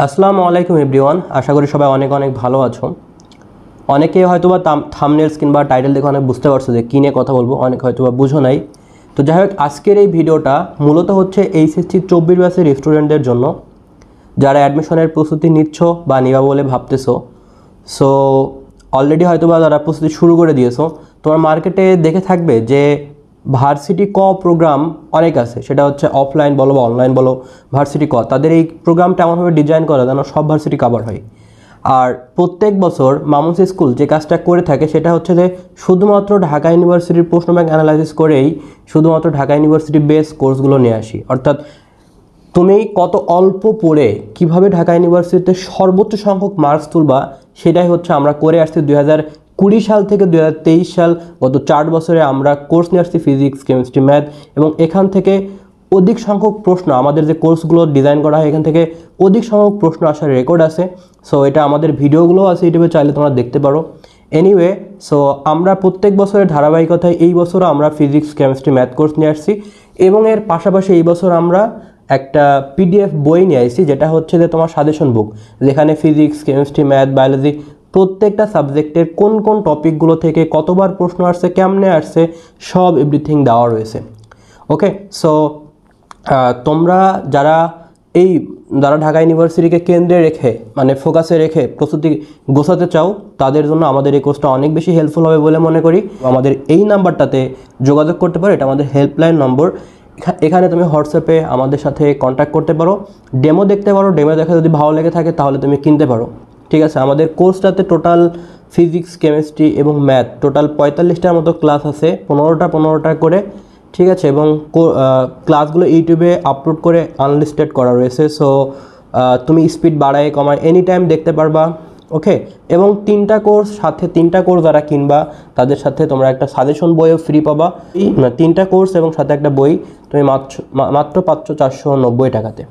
আসসালামু আলাইকুম এভরিওয়ান, আশা করি সবাই অনেক অনেক ভালো আছো। অনেকে হয়তো বা থামনেলস কিংবা টাইটেল দেখে অনেক বুঝতে পারছ যে কী নিয়ে কথা বলব, অনেক হয়তো বা বুঝো নাই। তো যাই হোক, আজকের এই ভিডিওটা মূলত হচ্ছে এইচএসসি চব্বিশ ব্যাচের স্টুডেন্টদের জন্য, যারা অ্যাডমিশনের প্রস্তুতি নিচ্ছ বা নিবা বলে ভাবতেছো। সো অলরেডি হয়তো বা তারা প্রস্তুতি শুরু করে দিয়েছ, তোমার মার্কেটে দেখে থাকবে যে ভার্সিটি ক প্রোগ্রাম অনেক আছে। সেটা হচ্ছে অফলাইন বলো বা অনলাইন বলো, ভার্সিটি ক। তাদের এই প্রোগ্রামটা এমনভাবে ডিজাইন করা যেন সব ভার্সিটি কাভার হয়। আর প্রত্যেক বছর মামুস স্কুল যে কাজটা করে থাকে, সেটা হচ্ছে যে শুধুমাত্র ঢাকা ইউনিভার্সিটির প্রশ্ন ব্যাংক অ্যানালাইসিস করেই শুধুমাত্র ঢাকা ইউনিভার্সিটি বেস কোর্সগুলো নিয়ে আসি। অর্থাৎ তুমি কত অল্প পড়ে কীভাবে ঢাকা ইউনিভার্সিটিতে সর্বোচ্চ সংখ্যক মার্কস তুলবা, সেটাই হচ্ছে আমরা করে আসছি দুই হাজার কুড়ি সাল থেকে দু হাজার তেইশ সাল গত চার বছরে আমরা কোর্স নিয়ে আসছি ফিজিক্স, কেমিস্ট্রি, ম্যাথ এবং এখান থেকে অধিক সংখ্যক প্রশ্ন, আমাদের যে কোর্সগুলো ডিজাইন করা হয়, এখান থেকে অধিক সংখ্যক প্রশ্ন আসার রেকর্ড আছে। সো এটা আমাদের ভিডিওগুলো আছে, ইউটিউবে চাইলে তোমরা দেখতে পারো। এনিওয়ে সো আমরা প্রত্যেক বছরের ধারাবাহিকতায় এই বছরও আমরা ফিজিক্স, কেমিস্ট্রি, ম্যাথ কোর্স নিয়ে আসছি এবং এর পাশাপাশি এই বছর আমরা একটা পিডিএফ বই নিয়ে আসছি যেটা হচ্ছে যে তোমার সাজেশন বুক যেখানে ফিজিক্স, কেমিস্ট্রি, ম্যাথ, বায়োলজি প্রত্যেকটা সাবজেক্টের কোন কোন টপিকগুলো থেকে কতবার প্রশ্ন আসছে, কেমনে আসছে, সব এভরিথিং দেওয়া রয়েছে। ওকে সো তোমরা যারা এই, যারা ঢাকা ইউনিভার্সিটিকে কেন্দ্রে রেখে মানে ফোকাসে রেখে প্রস্তুতি গোছাতে চাও, তাদের জন্য আমাদের এই কোর্সটা অনেক বেশি হেল্পফুল হবে বলে মনে করি। আমাদের এই নাম্বারটাতে যোগাযোগ করতে পারো, এটা আমাদের হেল্পলাইন নম্বর এখা- এখানে তুমি হোয়াটসঅ্যাপে আমাদের সাথে কন্ট্যাক্ট করতে পারো। ডেমো দেখতে পারো ডেমো দেখে যদি ভালো লেগে থাকে তাহলে তুমি কিনতে পারো। ঠিক আছে? আমাদের কোর্সটাতে টোটাল ফিজিক্স কেমিস্ট্রি এবং ম্যাথ টোটাল পঁয়তাল্লিশটার মতো ক্লাস আছে, পনেরোটা পনেরোটা করে, ঠিক আছে? এবং ক্লাসগুলো ইউটিউবে আপলোড করে আনলিস্টেড করা রয়েছে সো তুমি স্পিড বাড়ায়, কমায় এনি টাইম দেখতে পারবা ওকে এবং তিনটা কোর্স সাথে তিনটা কোর্স যারা কিনবা, তাদের সাথে তোমরা একটা সাজেশন বইও ফ্রি পাবা। তিনটা কোর্স এবং সাথে একটা বই, তুমি মাত্র মাত্র পাচ্ছ চারশো নব্বই টাকাতে।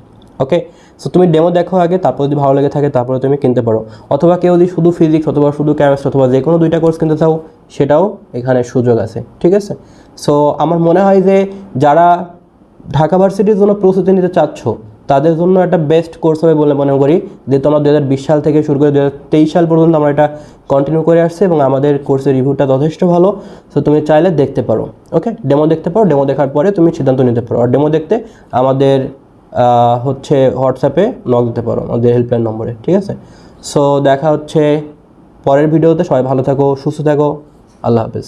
ওকে সো তুমি ডেমো দেখো আগে, তারপর যদি ভালো লেগে থাকে, তারপরে তুমি কিনতে পারো। অথবা কেউ যদি শুধু ফিজিক্স অথবা শুধু কেমিস্ট্রি অথবা যে কোনো দুইটা কোর্স কিনতে চাও, সেটাও এখানে সুযোগ আছে। ঠিক আছে? সো আমার মনে হয় যে যারা ঢাকা ভার্সিটির জন্য প্রস্তুতি নিতে চাচ্ছ, তাদের জন্য একটা বেস্ট কোর্স হবে বলে মনে করি। যেহেতু আমরা দু সাল থেকে শুরু করে দু হাজার তেইশ সাল পর্যন্ত আমরা এটা কন্টিনিউ করে আসছি এবং আমাদের কোর্সের রিভিউটা যথেষ্ট ভালো। সো তুমি চাইলে দেখতে পারো। ওকে ডেমো দেখতে পারো। ডেমো দেখার পরে তুমি সিদ্ধান্ত নিতে পারো। আর ডেমো দেখতে আমাদের হচ্ছে হোয়াটসঅ্যাপে নক দিতে পারো, আমাদের হেল্পলাইন নম্বরে ঠিক আছে? সো দেখা হচ্ছে পরের ভিডিওতে সবাই ভালো থাকো, সুস্থ থাকো, আল্লাহ হাফেজ।